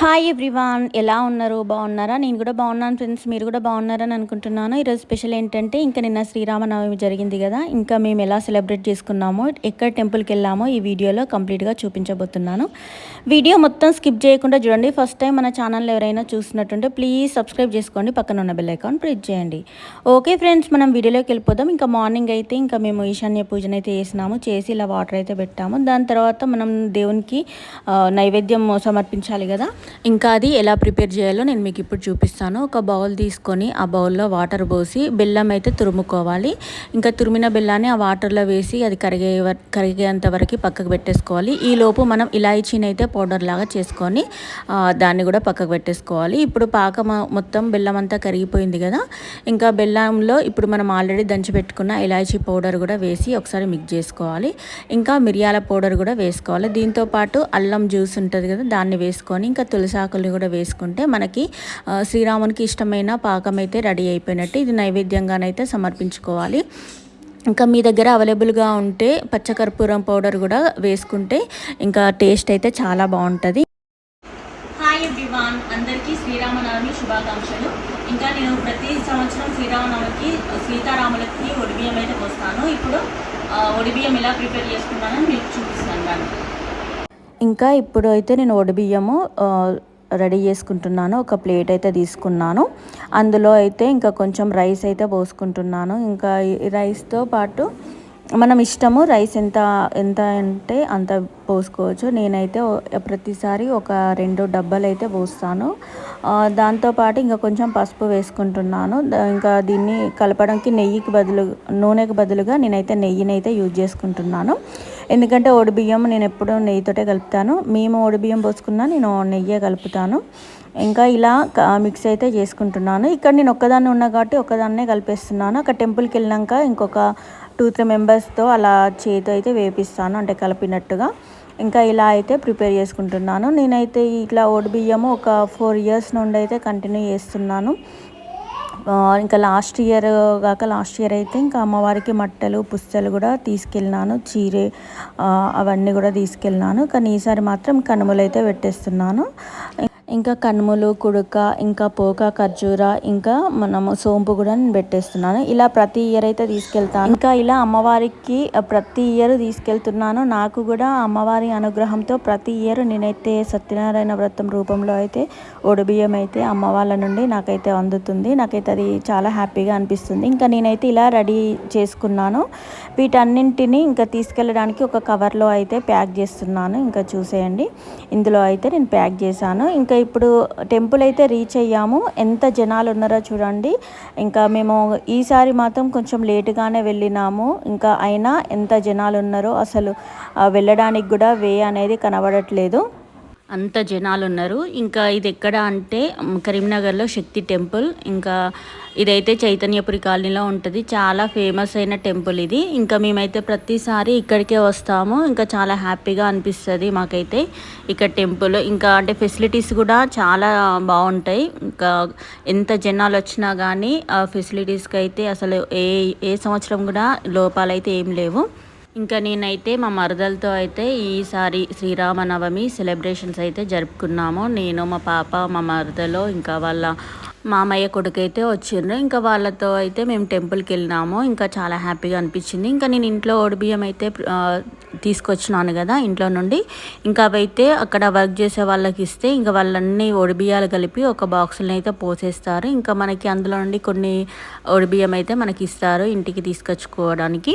Hi everyone ఎలా ఉన్నారు? బాగున్నారా? నేను కూడా బాగున్నాను ఫ్రెండ్స్ మీరు కూడా బాగున్నారని అనుకుంటున్నాను. ఈరోజు స్పెషల్ ఏంటంటే ఇంకా నిన్న శ్రీరామనవమి జరిగింది కదా ఇంకా మేము ఎలా సెలబ్రేట్ చేసుకున్నామో ఎక్కడ టెంపుల్కి వెళ్ళామో ఈ వీడియోలో కంప్లీట్గా చూపించబోతున్నాను. వీడియో మొత్తం స్కిప్ చేయకుండా చూడండి. ఫస్ట్ టైం మన ఛానల్ ఎవరైనా చూసినట్టుంటే ప్లీజ్ సబ్స్క్రైబ్ చేసుకోండి. పక్కన ఉన్న బెల్ అకౌంట్ ప్రెస్ చేయండి. ఓకే ఫ్రెండ్స్ మనం వీడియోలోకి వెళ్ళిపోదాం. ఇంకా మార్నింగ్ అయితే ఇంకా మేము ఈశాన్య పూజన అయితే చేసినాము. చేసి ఇలా వాటర్ అయితే పెట్టాము. దాని తర్వాత మనం దేవునికి నైవేద్యం సమర్పించాలి కదా. ఇంకా అది ఎలా ప్రిపేర్ చేయాలో నేను మీకు ఇప్పుడు చూపిస్తాను. ఒక బౌల్ తీసుకొని ఆ బౌల్లో వాటర్ పోసి బెల్లం అయితే తురుముకోవాలి. ఇంకా తురిమిన బెల్లాన్ని ఆ వాటర్లో వేసి అది కరిగే కరిగేంత వరకు పక్కకు పెట్టేసుకోవాలి. ఈ లోపు మనం ఇలాయచీని అయితే పౌడర్ లాగా చేసుకొని దాన్ని కూడా పక్కకు పెట్టేసుకోవాలి. ఇప్పుడు పాక మొత్తం బెల్లం అంతా కరిగిపోయింది కదా. ఇంకా బెల్లంలో ఇప్పుడు మనం ఆల్రెడీ దంచి పెట్టుకున్న ఇలాచీ పౌడర్ కూడా వేసి ఒకసారి మిక్స్ చేసుకోవాలి. ఇంకా మిరియాల పౌడర్ కూడా వేసుకోవాలి. దీంతో పాటు అల్లం జ్యూస్ ఉంటుంది కదా దాన్ని వేసుకొని ఇంకా తులసాకుల్ని కూడా వేసుకుంటే మనకి శ్రీరామునికి ఇష్టమైన పాకం అయితే రెడీ అయిపోయినట్టు ఇది నైవేద్యంగానైతే సమర్పించుకోవాలి. ఇంకా మీ దగ్గర అవైలబుల్గా ఉంటే పచ్చకర్పూరం పౌడర్ కూడా వేసుకుంటే ఇంకా టేస్ట్ అయితే చాలా బాగుంటుంది. హాయ్ ఎవ్రీవాన్ అందరికీ శ్రీరామనవమి శుభాకాంక్షలు. ఇంకా నేను ప్రతి సంవత్సరం శ్రీరామనవమికి సీతారాములకి ఒడిబియ్యం అయితే వస్తాను ఇప్పుడు ఒడిబియ్యం ఎలా ప్రిపేర్ చేసుకున్నానని మీకు చూపిస్తాను దాన్ని ఇంకా ఇప్పుడు అయితే నేను ఒడిబియ్యము రెడీ చేసుకుంటున్నాను. ఒక ప్లేట్ అయితే తీసుకున్నాను. అందులో అయితే ఇంకా కొంచెం రైస్ అయితే పోసుకుంటున్నాను. ఇంకా ఈ రైస్తో పాటు మనం ఇష్టము రైస్ ఎంత ఎంత అంటే అంత పోసుకోవచ్చు. నేనైతే ప్రతిసారి ఒక రెండు డబ్బాలు అయితే పోస్తాను. దాంతోపాటు ఇంకా కొంచెం పసుపు వేసుకుంటున్నాను. ఇంకా దీన్ని కలపడానికి నెయ్యికి బదులు నూనెకి బదులుగా నేనైతే నెయ్యిని అయితే యూజ్ చేసుకుంటున్నాను. ఎందుకంటే బియ్యం నేను ఎప్పుడూ నెయ్యితోటే కలుపుతాను. మేము బియ్యం పోసుకున్నా నేను నెయ్యే కలుపుతాను. ఇంకా ఇలా మిక్స్ అయితే చేసుకుంటున్నాను. ఇక్కడ నేను ఒక్కదాన్ని ఉన్నా కాబట్టి ఒక్కదాన్నే కలిపేస్తున్నాను. అక్కడ టెంపుల్కి వెళ్ళినాక ఇంకొక టూ త్రీ మెంబర్స్తో అలా చేతి అయితే వేపిస్తాను అంటే కలిపినట్టుగా. ఇంకా ఇలా అయితే ప్రిపేర్ చేసుకుంటున్నాను. నేనైతే ఇట్లా బియ్యము ఒక ఫోర్ ఇయర్స్ నుండి అయితే కంటిన్యూ చేస్తున్నాను. ఇంకా లాస్ట్ ఇయర్ కాక లాస్ట్ ఇయర్ అయితే ఇంకా అమ్మవారికి మట్టలు పుస్తలు కూడా తీసుకెళ్ళినాను చీరే అవన్నీ కూడా తీసుకెళ్ళినాను. కానీ ఈసారి మాత్రం కనుమలు అయితే పెట్టేస్తున్నాను. ఇంకా కనుమలు కుడుక ఇంకా పోక ఖర్జూర ఇంకా మనము సోంపు కూడా నేను పెట్టేస్తున్నాను. ఇలా ప్రతి ఇయర్ అయితే తీసుకెళ్తాను. ఇంకా ఇలా అమ్మవారికి ప్రతి ఇయర్ తీసుకెళ్తున్నాను. నాకు కూడా అమ్మవారి అనుగ్రహంతో ప్రతి ఇయర్ నేనైతే సత్యనారాయణ వ్రతం రూపంలో అయితే ఒడిబియ్యం అయితే అమ్మ వాళ్ళ నుండి నాకైతే అందుతుంది. నాకైతే అది చాలా హ్యాపీగా అనిపిస్తుంది. ఇంకా నేనైతే ఇలా రెడీ చేసుకున్నాను. వీటన్నింటిని ఇంకా తీసుకెళ్ళడానికి ఒక కవర్లో అయితే ప్యాక్ చేస్తున్నాను. ఇంకా చూసేయండి. ఇందులో అయితే నేను ప్యాక్ చేశాను. ఇంకా ఇప్పుడు టెంపుల్ అయితే రీచ్ అయ్యాము. ఎంత జనాలు ఉన్నారో చూడండి. ఇంకా మేము ఈసారి మాత్రం కొంచెం లేటుగానే వెళ్ళినాము. ఇంకా అయినా ఎంత జనాలు ఉన్నారో అసలు వెళ్ళడానికి కూడా వే అనేది కనబడట్లేదు. అంత జనాలు ఉన్నారు ఇంకా ఇది ఎక్కడ అంటే కరీంనగర్లో శక్తి టెంపుల్. ఇంకా ఇదైతే చైతన్యపురి కాలనీలో ఉంటుంది. చాలా ఫేమస్ అయిన టెంపుల్ ఇది. ఇంకా మేమైతే ప్రతిసారి ఇక్కడికే వస్తాము. ఇంకా చాలా హ్యాపీగా అనిపిస్తుంది మాకైతే ఇక్కడ టెంపుల్. ఇంకా అంటే ఫెసిలిటీస్ కూడా చాలా బాగుంటాయి. ఇంకా ఎంత జనాలు వచ్చినా కానీ ఆ ఫెసిలిటీస్కి అయితే అసలు ఏ ఏ సంవత్సరం కూడా లోపాలైతే ఏం లేవు. ఇంకా నేనైతే మా మరదలతో అయితే ఈసారి శ్రీరామనవమి సెలబ్రేషన్స్ అయితే జరుపుకున్నాము. నేను మా పాప మా మరదలో ఇంకా వాళ్ళ మామయ్య కొడుకు అయితే వచ్చిండ్రు ఇంకా వాళ్ళతో అయితే మేము టెంపుల్కి వెళ్ళినాము. ఇంకా చాలా హ్యాపీగా అనిపించింది. ఇంకా నేను ఇంట్లో ఓడిబియ్యం అయితే తీసుకొచ్చినాను కదా ఇంట్లో నుండి. ఇంకా అవైతే అక్కడ వర్క్ చేసే వాళ్ళకి ఇస్తే ఇంకా వాళ్ళన్నీ ఒడిబియ్యాలు కలిపి ఒక బాక్సులను అయితే పోసేస్తారు. ఇంకా మనకి అందులో నుండి కొన్ని ఒడిబియ్యం అయితే మనకి ఇస్తారు ఇంటికి తీసుకొచ్చుకోవడానికి.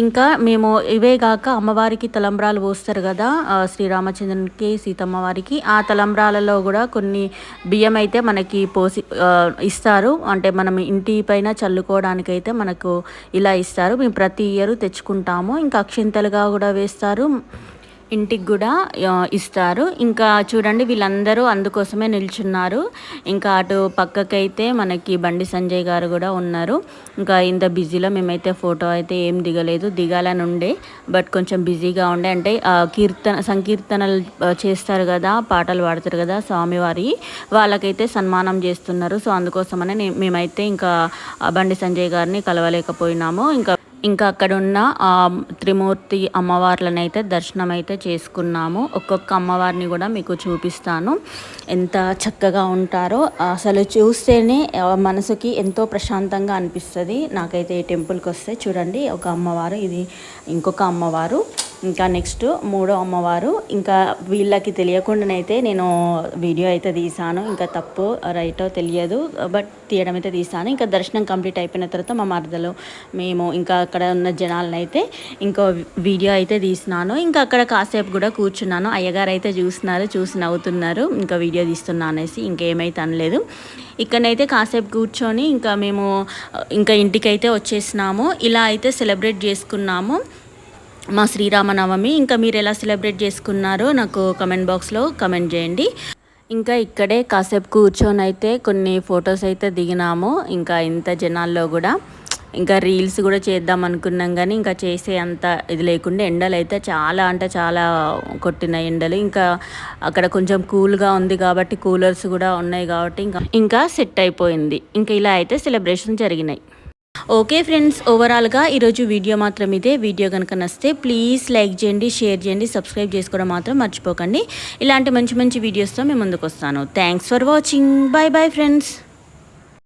ఇంకా మేము ఇవే కాక అమ్మవారికి తలంబ్రాలు పోస్తారు కదా శ్రీరామచంద్రునికి సీతమ్మ వారికి. ఆ తలంబ్రాలలో కూడా కొన్ని బియ్యం అయితే మనకి పోసి ఇస్తారు. అంటే మనం ఇంటి పైన చల్లుకోవడానికైతే మనకు ఇలా ఇస్తారు. మేము ప్రతి ఇయర్ తెచ్చుకుంటాము. ఇంకా అక్షింతలుగా కూడా వేస్తారు. ఇంటికి కూడా ఇస్తారు. ఇంకా చూడండి వీళ్ళందరూ అందుకోసమే నిల్చున్నారు. ఇంకా అటు పక్కకైతే మనకి బండి సంజయ్ గారు కూడా ఉన్నారు. ఇంకా ఇంత బిజీలో మేమైతే ఫోటో అయితే ఏం దిగలేదు. దిగాలని ఉండే బట్ కొంచెం బిజీగా ఉండే. అంటే కీర్తన సంకీర్తనలు చేస్తారు కదా పాటలు పాడతారు కదా స్వామివారి వాళ్ళకైతే సన్మానం చేస్తున్నారు. సో అందుకోసమనే మేమైతే ఇంకా బండి సంజయ్ గారిని కలవలేకపోయినాము. ఇంకా ఇంకా అక్కడ ఉన్న ఆ త్రిమూర్తి అమ్మవార్లను అయితే దర్శనం అయితే చేసుకున్నాము. ఒక్కొక్క అమ్మవారిని కూడా మీకు చూపిస్తాను. ఎంత చక్కగా ఉంటారో అసలు చూస్తేనే మనసుకి ఎంతో ప్రశాంతంగా అనిపిస్తుంది. నాకైతే ఈ టెంపుల్కి వస్తే చూడండి ఒక అమ్మవారు ఇది ఇంకొక అమ్మవారు. ఇంకా నెక్స్ట్ మూడో అమ్మవారు. ఇంకా వీళ్ళకి తెలియకుండానైతే నేను వీడియో అయితే తీసాను ఇంకా తప్పు రైటో తెలియదు. బట్ తీయడం అయితే తీసాను ఇంకా దర్శనం కంప్లీట్ అయిపోయిన తర్వాత మా మరదలు మేము ఇంకా అక్కడ ఉన్న జనాలను అయితే ఇంకో వీడియో అయితే తీసినాను. ఇంకా అక్కడ కాసేపు కూడా కూర్చున్నాను. అయ్యగారు అయితే చూస్తున్నారు చూసి నవ్వుతున్నారు. ఇంకా వీడియో తీస్తున్నా అనేసి ఇంకేమైతే అనలేదు ఇక్కడనైతే కాసేపు కూర్చొని ఇంకా మేము ఇంకా ఇంటికైతే వచ్చేసినాము. ఇలా అయితే సెలబ్రేట్ చేసుకున్నాము. మా శ్రీరామనవమి. ఇంకా మీరు ఎలా సెలబ్రేట్ చేసుకున్నారో నాకు కమెంట్ బాక్స్లో కమెంట్ చేయండి. ఇంకా ఇక్కడే కాసేపు కూర్చొని అయితే కొన్ని ఫొటోస్ అయితే దిగినాము. ఇంకా ఇంత జనాల్లో కూడా. ఇంకా రీల్స్ కూడా చేద్దాం అనుకున్నాం కానీ ఇంకా చేసే అంత ఇది లేకుండా ఎండలు అయితే చాలా అంటే చాలా కొట్టిన ఎండలు. ఇంకా అక్కడ కొంచెం కూల్గా ఉంది కాబట్టి కూలర్స్ కూడా ఉన్నాయి కాబట్టి ఇంకా ఇంకా సెట్ అయిపోయింది. ఇంకా ఇలా అయితే సెలబ్రేషన్ జరిగినాయి. ఓకే ఫ్రెండ్స్ ఓవరాల్గా ఈరోజు వీడియో మాత్రం ఇదే. వీడియో కనుక నస్తే ప్లీజ్ లైక్ చేయండి షేర్ చేయండి సబ్స్క్రైబ్ చేసుకోవడం మాత్రం మర్చిపోకండి. ఇలాంటి మంచి మంచి వీడియోస్తో మేము ముందుకు వస్తాను thanks for watching bye bye friends